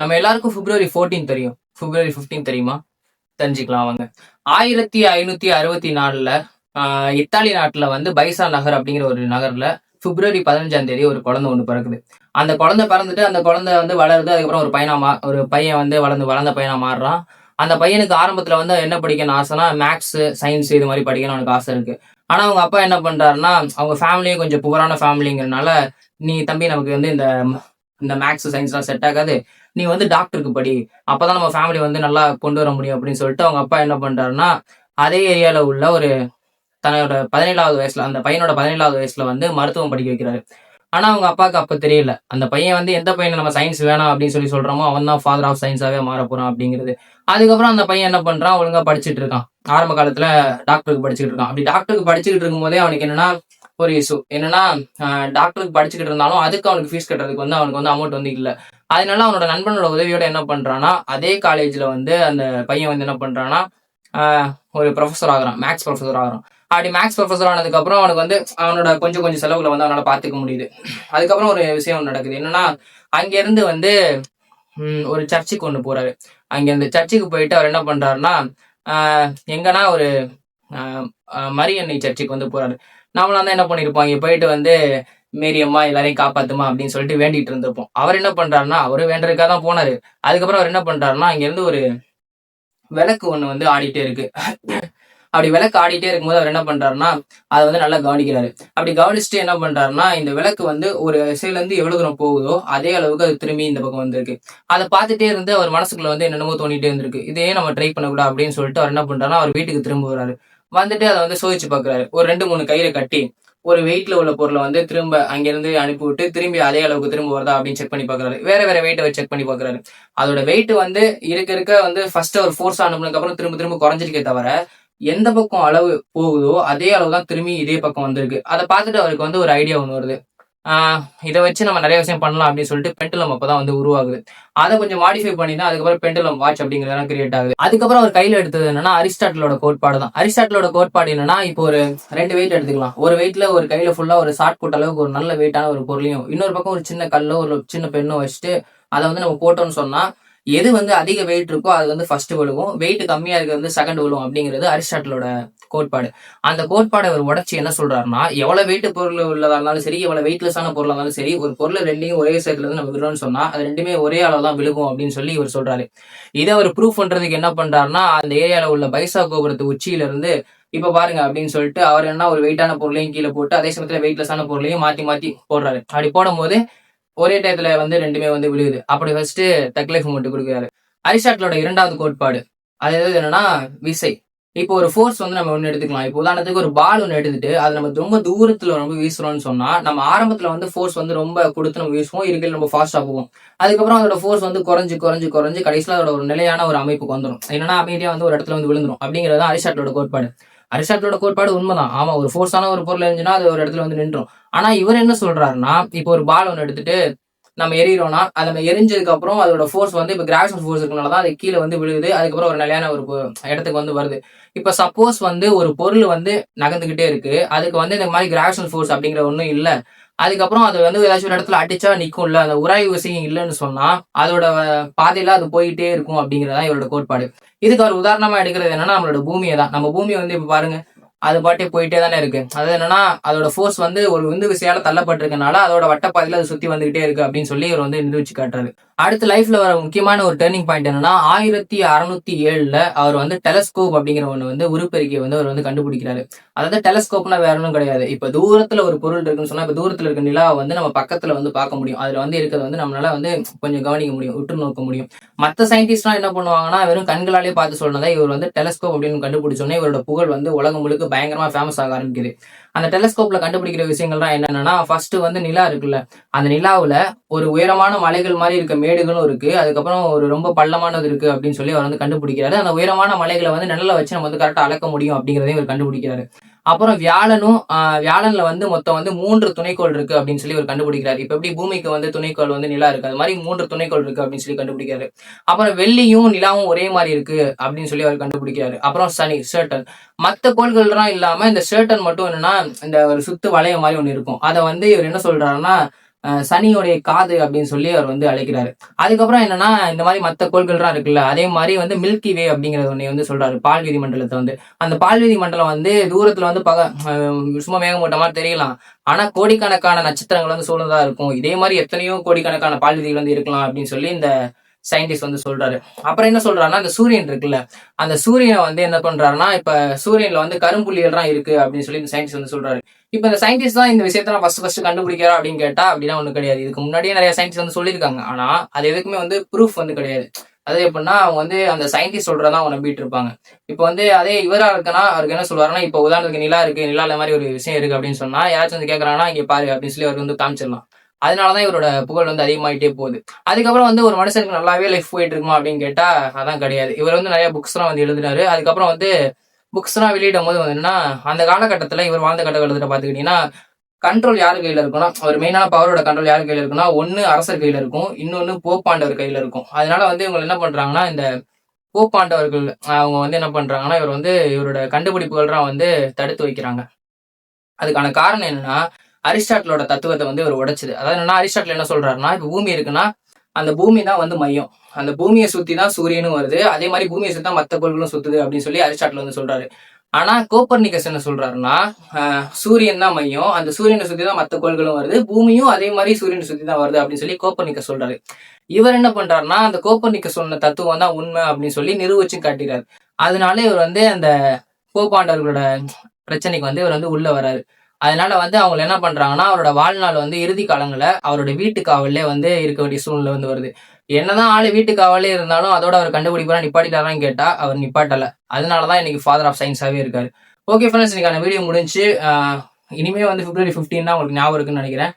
நம்ம எல்லாருக்கும் பிப்ரவரி 14 தெரியும். பிப்ரவரி 15 தெரியுமா? தெரிஞ்சுக்கலாம் அவங்க ஆயிரத்தி ஐநூத்தி அறுபத்தி நாலுல இத்தாலி நாட்டுல வந்து பைசா நகர் அப்படிங்கிற ஒரு நகர்ல பிப்ரவரி பதினஞ்சாம் தேதி ஒரு குழந்தை ஒன்று பிறக்குது. அந்த குழந்தை பிறந்துட்டு அந்த குழந்தை வந்து வளருது அதுக்கப்புறம் ஒரு பையனா மா ஒரு பையன் வந்து வளர்ந்து வளர்ந்த பையனா மாறுறான். அந்த பையனுக்கு ஆரம்பத்துல வந்து என்ன படிக்கணும் ஆசைனா மேக்ஸ் சயின்ஸ் இது மாதிரி படிக்கணும்னு அவனுக்கு ஆசை இருக்கு. ஆனா அவங்க அப்பா என்ன பண்றாருன்னா அவங்க ஃபேமிலியும் கொஞ்சம் புவரான ஃபேமிலிங்கிறனால நீ தம்பி நமக்கு வந்து இந்த இந்த மேக்ஸ் சயின்ஸ்லாம் செட் ஆகாது. நீ வந்து டாக்டருக்கு படி. அப்பதான் நம்ம ஃபேமிலி வந்து நல்லா கொண்டு வர முடியும் அப்படின்னு சொல்லிட்டு அவங்க அப்பா என்ன பண்றாருன்னா அதே ஏரியால உள்ள ஒரு தன்னோட பதினேழாவது வயசுல அந்த பையனோட பதினேழாவது வயசுல வந்து மருத்துவம் படிக்க வைக்கிறாரு. ஆனா அவங்க அப்பாவுக்கு அப்ப தெரியல. அந்த பையன் வந்து எந்த பையனை நம்ம சயின்ஸ் வேணாம் அப்படின்னு சொல்லி சொல்றோமோ அவன் தான் ஃபாதர் ஆஃப் சயின்ஸாவே மாற போறான் அப்படிங்கிறது. அதுக்கப்புறம் அந்த பையன் என்ன பண்றான்? ஒழுங்கா படிச்சுட்டு இருக்கான். ஆரம்ப காலத்துல டாக்டருக்கு படிச்சுட்டு இருக்கான். அப்படி டாக்டருக்கு படிச்சுக்கிட்டு இருக்கும் போதே அவனுக்கு என்னன்னா ஒரு இஷ்யூ என்னன்னா டாக்டருக்கு படிச்சுக்கிட்டு இருந்தாலும் அதுக்கு அவனுக்கு ஃபீஸ் கட்டுறதுக்கு வந்து அவனுக்கு வந்து அமௌண்ட் வந்து இல்லை. அதனால அவனோட நண்பனோட உதவியோட என்ன பண்றான்னா அதே காலேஜ்ல வந்து அந்த பையன் வந்து என்ன பண்றான்னா ஆஹ் ஒரு ப்ரொஃபஸர் ஆகுறான். மேக்ஸ் ப்ரொஃபஸர் ஆகிறான். அப்படி மேக்ஸ் ப்ரொஃபஸர் ஆனதுக்கப்புறம் அவனுக்கு வந்து அவனோட கொஞ்சம் கொஞ்சம் செலவுகளை வந்து அவனால பார்த்துக்க முடியுது. அதுக்கப்புறம் ஒரு விஷயம் நடக்குது. என்னன்னா அங்கேருந்து வந்து ஒரு சர்ச்சுக்கு ஒன்று போறாரு. அங்க இந்த சர்ச்சுக்கு போயிட்டு அவர் என்ன பண்றாருன்னா ஆஹ் எங்கன்னா ஒரு ஆஹ் மரியன்னை சர்ச்சுக்கு வந்து போறாரு. நாமளாம் தான் என்ன பண்ணியிருப்போம் இங்கே போயிட்டு வந்து மேரி அம்மா எல்லாரையும் காப்பாத்துமா அப்படின்னு சொல்லிட்டு வேண்டிட்டு இருந்திருப்போம். அவர் என்ன பண்றாருன்னா அவரு வேண்டதுக்காக தான் போனாரு. அதுக்கப்புறம் அவர் என்ன பண்றாருன்னா இருந்து ஒரு விளக்கு ஒண்ணு வந்து ஆடிட்டே இருக்கு. அப்படி விளக்கு ஆடிட்டே இருக்கும்போது அவர் என்ன பண்றாருன்னா அதை வந்து நல்லா கவனிக்கிறாரு. அப்படி கவனிச்சுட்டு என்ன பண்றாருன்னா இந்த விளக்கு வந்து ஒரு திசையில இருந்து எவ்வளவு தூரம் போகுதோ அதே அளவுக்கு அது திரும்பி இந்த பக்கம் வந்திருக்கு. அதை பார்த்துட்டே இருந்து அவர் மனசுக்குள்ள வந்து என்னென்னமோ தோணிட்டே இருந்திருக்கு. இதே நம்ம ட்ரை பண்ணக்கூடாது அப்படின்னு சொல்லிட்டு அவர் என்ன பண்றாருன்னா அவர் வீட்டுக்கு திரும்ப வர்றாரு. வந்துட்டு அதை வந்து சோதிச்சு பாக்குறாரு ஒரு ரெண்டு மூணு கையில கட்டி ஒரு வெயிட்ல உள்ள பொருளை வந்து திரும்ப அங்கிருந்து அனுப்பி விட்டு திரும்பி அதே அளவுக்கு திரும்ப வருதா அப்படின்னு செக் பண்ணி பாக்குறாரு வேற வேற வெயிட்டை செக் பண்ணி பாக்குறாரு அதோட வெயிட் வந்து இருக்க இருக்க வந்து ஃபர்ஸ்ட் ஒரு ஃபோர்ஸ் அனுப்புனதுக்கு அப்புறம் திரும்ப திரும்ப குறைஞ்சிருக்கே தவிர எந்த பக்கம் அளவு போகுதோ அதே அளவு தான் திரும்பி இதே பக்கம் வந்திருக்கு. அதை பார்த்துட்டு அவருக்கு வந்து ஒரு ஐடியா ஒன்று வருது. இதை வச்சு நம்ம நிறைய விஷயம் பண்ணலாம் அப்படின்னு சொல்லிட்டு பெண்டுலம் அப்பதான் வந்து உருவாகுது. அதை கொஞ்சம் மாடிஃபை பண்ணி தான் அதுக்கப்புறம் பெண்டலம் வாட்ச் அப்படிங்கிறதெல்லாம் கிரியேட் ஆகுது. அதுக்கப்புறம் அவர் கையில் எடுத்தது என்னன்னா அரிஸ்டாட்டிலோட கோட்பாடு தான். அரிஸ்டாட்டிலோட கோட்பாடு என்னன்னா இப்போ ஒரு ரெண்டு வெயிட் எடுத்துக்கலாம். ஒரு வெயிட்ல ஒரு கையில ஃபுல்லா ஒரு ஷார்ட் போட்ட அளவுக்கு ஒரு நல்ல வெயிட்டான ஒரு பொருளையும் இன்னொரு பக்கம் ஒரு சின்ன கல்லோ ஒரு சின்ன பெண்ணோ வச்சுட்டு அதை வந்து நம்ம போட்டோம்னு சொன்னா எது வந்து அதிக வெயிட் இருக்கோ அது வந்து ஃபர்ஸ்ட் விழுவும். வெயிட் கம்மியா இருக்கிறது வந்து செகண்ட் விழுவும் அப்படிங்கிறது அரிஸ்டாட்டிலோட கோட்பாடு. அந்த கோட்பாடை அவர் உடச்சி என்ன சொல்றாருன்னா எவ்வளவு வெயிட் பொருள் உள்ளதா இருந்தாலும் சரி எவ்வளவு வெயிட்லெஸ்ஸான பொருளாக இருந்தாலும் சரி ஒரு பொருள் ரெண்டையும் ஒரே சேர்த்துல இருந்து நம்ம விடுறோம்னு சொன்னா அது ரெண்டுமே ஒரே அளவு தான் விழுகும் அப்படின்னு சொல்லி இவர் சொல்றாரு. இதை அவர் ப்ரூவ் பண்றதுக்கு என்ன பண்றாருன்னா அந்த ஏரியால உள்ள பைசா கோபுரத்து உச்சியில இருந்து இப்ப பாருங்க அப்படின்னு சொல்லிட்டு அவர் என்ன ஒரு வெயிட்டான பொருளையும் கீழே போட்டு அதே சமயத்துல வெயிட்லெஸ்ஸான பொருளையும் மாத்தி மாத்தி போடுறாரு. அப்படி போடும்போது ஒரே டயத்துல வந்து ரெண்டுமே வந்து விழுகுது. அப்படி ஃபர்ஸ்ட் தக்லைஃப் மட்டும் கொடுக்குறாரு. அரிஸ்டாட்டிலோட இரண்டாவது கோட்பாடு. அது எது என்னன்னா விசை. இப்போ ஒரு ஃபோர்ஸ் வந்து நம்ம ஒன்று எடுத்துக்கலாம். இப்போ உதாரணத்துக்கு ஒரு பால் ஒன்று எடுத்துட்டு அதை நம்ம ரொம்ப தூரத்தில் ரொம்ப வீசுறோம்னு சொன்னால் நம்ம ஆரம்பத்தில் வந்து ஃபோர்ஸ் வந்து ரொம்ப கொடுத்து நம்ம வீசுவோம் இருக்கையில் நம்ம ஃபாஸ்ட்டாக போவோம். அதுக்கப்புறம் அதோட ஃபோர்ஸ் வந்து குறைஞ்சு குறைஞ்சு குறைஞ்சு கடைசியில் அதோட ஒரு நிலையான ஒரு அமைப்புக்கு வந்துடும் என்னன்னா அமைதியாக வந்து ஒரு இடத்துல வந்து விழுந்துரும். அப்படிங்கிறது தான் அரிசாட்டோட கோட்பாடு. அரிசாட்டோட கோட்பாடு உண்மைதான். ஆமா ஒரு ஃபோர்ஸான ஒரு பொருள் இருந்துச்சுன்னா அது ஒரு இடத்துல வந்து நின்றும் ஆனா இவர் என்ன சொல்றாருன்னா இப்போ ஒரு பால் ஒன்று எடுத்துட்டு நம்ம எறிகிறோம்னா அதை நம்ம எரிஞ்சதுக்கு அப்புறம் அதோட ஃபோர்ஸ் வந்து இப்போ கிராவிஷன் ஃபோர்ஸ் இருக்கனால தான் அது கீழே வந்து விழுகுது. அதுக்கப்புறம் ஒரு நிலையான ஒரு இடத்துக்கு வந்து வருது. இப்போ சப்போஸ் வந்து ஒரு பொருள் வந்து நகர்ந்துகிட்டே இருக்கு. அதுக்கு வந்து இந்த மாதிரி கிராவிஷன் ஃபோர்ஸ் அப்படிங்கிற ஒன்றும் இல்லை. அதுக்கப்புறம் அது வந்து ஏதாச்சும் ஒரு இடத்துல அடிச்சா நிற்கும்ல அந்த உராய்வு விஷயம் இல்லைன்னு சொன்னா அதோட பாதையில அது போயிட்டே இருக்கும் அப்படிங்கிறதான் இவரோட கோட்பாடு. இதுக்கு ஒரு உதாரணமா எடுக்கிறது என்னன்னா நம்மளோட பூமியை தான் நம்ம பூமியை வந்து இப்போ பாருங்க அது பாட்டே போயிட்டே தானே இருக்கு. அது என்னன்னா அதோட ஃபோர்ஸ் வந்து ஒரு உந்து விசையால தள்ளப்பட்டிருக்கனால அதோட வட்டப்பாதையில அது சுத்தி வந்துகிட்டே இருக்கு அப்படின்னு சொல்லி இவர் வந்து நிரூபிச்சு காட்டுறாரு. அடுத்து லைஃப்ல வர முக்கியமான ஒரு டேர்னிங் பாயிண்ட் என்னன்னா ஆயிரத்தி அறுநூத்தி ஏழுல அவர் வந்து டெலஸ்கோப் அப்படிங்கிற ஒண்ணு வந்து உருப்பெருக்கியை வந்து அவர் வந்து கண்டுபிடிக்கிறாரு. அதாவது டெலஸ்கோப்னா வேற ஒன்றும் கிடையாது. இப்ப தூரத்துல ஒரு பொருள் இருக்குன்னு சொன்னா இப்ப தூரத்துல இருக்க நிலா வந்து நம்ம பக்கத்துல வந்து பார்க்க முடியும். அதுல வந்து இருக்கிறது வந்து நம்மளால வந்து கொஞ்சம் கவனிக்க முடியும் உற்று நோக்க முடியும். மத்த சயின்டிஸ்ட்லாம் என்ன பண்ணுவாங்கன்னா வெறும் கண்களாலே பார்த்து சொன்னதை இவர் வந்து டெலஸ்கோப் அப்படின்னு கண்டுபிடிச்சோன்னே இவரோட புகழ் வந்து உலகம் முழுக்க பயங்கரமா ஃபேமஸ் ஆக ஆரம்பிக்குது. அந்த டெலஸ்கோப்ல கண்டுபிடிக்கிற விஷயங்கள்லாம் என்னன்னா ஃபர்ஸ்ட் வந்து நிலா இருக்குல்ல அந்த நிலாவுல ஒரு உயரமான மலைகள் மாதிரி இருக்க மேடுகளும் இருக்கு. அதுக்கப்புறம் ஒரு ரொம்ப பள்ளமானது இருக்கு அப்படின்னு சொல்லி அவர் வந்து கண்டுபிடிக்கிறாரு. அந்த உயரமான மலைகளை வந்து நிழல வச்சு நம்ம வந்து கரெக்டா அளக்க முடியும் அப்படிங்கறதையும் இவர் கண்டுபிடிக்கிறாரு. அப்புறம் வியாழனும் ஆஹ், வியாழன்ல வந்து மொத்தம் வந்து மூன்று துணைக்கோள் இருக்கு அப்படின்னு சொல்லி ஒரு கண்டுபிடிக்கிறாரு. இப்ப எப்படி பூமிக்கு வந்து துணைக்கோள் வந்து நிலா இருக்கு. அது மாதிரி மூன்று துணைக்கோள் இருக்கு அப்படின்னு சொல்லி கண்டுபிடிக்கிறாரு. அப்புறம் வெள்ளியும் நிலாவும் ஒரே மாதிரி இருக்கு அப்படின்னு சொல்லி அவர் கண்டுபிடிக்கிறாரு. அப்புறம் சனி சேட்டன் மத்த கோள்கள்லாம் இல்லாம இந்த சேட்டன் மட்டும் என்னன்னா இந்த ஒரு சுத்து வளைய மாதிரி ஒண்ணு இருக்கும். அதை வந்து இவர் என்ன சொல்றாருன்னா சனியோடைய காது அப்படின்னு சொல்லி அவர் வந்து அழைக்கிறாரு. அதுக்கப்புறம் என்னன்னா இந்த மாதிரி மற்ற கோள்கள்லாம் இருக்குல்ல அதே மாதிரி வந்து மில்கி வே அப்படிங்கிறது ஒன்றை வந்து சொல்றாரு பால்வெளி மண்டலத்தை வந்து. அந்த பால்வெளி மண்டலம் வந்து தூரத்துல வந்து பக சும்மா சும்மா மேகமூட்ட மாதிரி தெரியலாம். ஆனா கோடிக்கணக்கான நட்சத்திரங்கள் வந்து சூழ்ந்ததா இருக்கும். இதே மாதிரி எத்தனையோ கோடிக்கணக்கான பால்வெளிகள் வந்து இருக்கலாம் அப்படின்னு சொல்லி இந்த சயின்டிஸ்ட் வந்து சொல்றாரு. அப்புறம் என்ன சொல்றாருன்னா அந்த சூரியன் இருக்குல்ல அந்த சூரியனை வந்து என்ன பண்றாருன்னா இப்ப சூரியன்ல வந்து கரும்புள்ளிகள்லாம் இருக்கு அப்படின்னு சொல்லி இந்த சயின்டிஸ்ட் வந்து சொல்றாரு. இப்போ இந்த சயின்டிஸ்ட் தான் இந்த விஷயத்த ஃபர்ஸ்ட் ஃபர்ஸ்ட் கண்டுபிடிக்கிறா அப்படின்னு கேட்டா அப்படின்னா ஒன்றும் கிடையாது. இதுக்கு முன்னாடியே நிறைய சயின்டிஸ்ட் வந்து சொல்லியிருக்காங்க. ஆனா அது எதுக்குமே வந்து ப்ரூஃப் வந்து கிடையாது. அது எப்படின்னா அவங்க வந்து அந்த சயின்டிஸ்ட் சொல்றதா அவங்க நம்பிட்டு இருப்பாங்க. இப்போ வந்து அதே இவரா இருக்குன்னா அவருக்கு என்ன சொல்லுவாருன்னா இப்போ உதாரணத்துக்கு நிலா இருக்கு நிலால மாதிரி ஒரு விஷயம் இருக்கு அப்படின்னு சொன்னா யாராச்சும் வந்து கேட்கறாங்கன்னா இங்க பாரு அப்படின்னு சொல்லி அவருக்கு வந்து காமிச்சிடலாம். அதனாலதான் இவரோட புகழ் வந்து அதிகமாயிட்டே போகுது. அதுக்கப்புறம் வந்து ஒரு மனுஷனுக்கு நல்லாவே லைஃப் போயிட்டு இருக்குமா அப்படின்னு கேட்டா அதான் கிடையாது. இவர் வந்து நிறைய புக்ஸ் எல்லாம் வந்து எழுதினாரு. அதுக்கப்புறம் வந்து புக்ஸ்லாம் வெளியிடும் போது என்னன்னா அந்த காலகட்டத்தில் இவர் வாழ்ந்த காலகட்டத்துல பார்த்துக்கிட்டிங்கன்னா கண்ட்ரோல் யார் கையில் இருக்கும்னா ஒரு மெயினான பவரோட கண்ட்ரோல் யார் கையில் இருக்குன்னா ஒன்று அரசர் கையில் இருக்கும் இன்னொன்று போப்பாண்டவர் கையில் இருக்கும். அதனால வந்து இவங்க என்ன பண்ணுறாங்கன்னா இந்த போப்பாண்டவர்கள் அவங்க வந்து என்ன பண்ணுறாங்கன்னா இவர் வந்து இவரோட கண்டுபிடிப்புகள்லாம் வந்து தடுத்து வைக்கிறாங்க. அதுக்கான காரணம் என்னன்னா அரிஸ்டாட்டிலோட தத்துவத்தை வந்து இவர் உடைச்சது. அதாவது என்னன்னா அரிஸ்டாட்டில் என்ன சொல்றாருன்னா இப்போ பூமி இருக்குன்னா அந்த பூமி தான் வந்து மையம். அந்த பூமியை சுத்தி தான் சூரியனும் வருது. அதே மாதிரி பூமியை சுத்தி தான் மற்ற கோள்களும் சுத்துது அப்படின்னு சொல்லி அரிஸ்டாட்டில் வந்து சொல்றாரு. ஆனா கோப்பர்னிகஸ் என்ன சொல்றாருன்னா சூரியன் தான் மையம். அந்த சூரியனை சுத்தி தான் மற்ற கோள்களும் வருது. பூமியும் அதே மாதிரி சூரியனை சுத்தி தான் வருது அப்படின்னு சொல்லி கோப்பர்னிக்கஸ் சொல்றாரு. இவர் என்ன பண்றாருன்னா அந்த கோப்பர்னிக்கஸ் சொன்ன தத்துவம் தான் உண்மை அப்படின்னு சொல்லி நிரூபிச்சு காட்டுறாரு. அதனால இவர் வந்து அந்த போப்பாண்டவர்களோட பிரச்சனைக்கு வந்து இவர் வந்து உள்ள வராரு அதனால வந்து அவங்க என்ன பண்றாங்கன்னா அவரோட வாழ்நாள் வந்து இறுதி காலங்களில் அவரோட வீட்டு காவல்லே வந்து இருக்க வேண்டிய சூழ்நிலை வந்து வருது. என்னதான் ஆளு வீட்டு காவலே இருந்தாலும் அதோட அவர் கண்டுபிடிப்பா நிப்பாட்டிட்டாரான்னு கேட்டா அவர் நிப்பாட்டல. அதனாலதான் இன்னைக்கு ஃபாதர் ஆஃப் சயின்ஸாவே இருக்காரு. ஓகே ஃப்ரெண்ட்ஸ் இன்னைக்கான வீடியோ முடிஞ்சு இனிமே வந்து பிப்ரவரி 15 தான் உங்களுக்கு ஞாபகம் இருக்குன்னு நினைக்கிறேன்.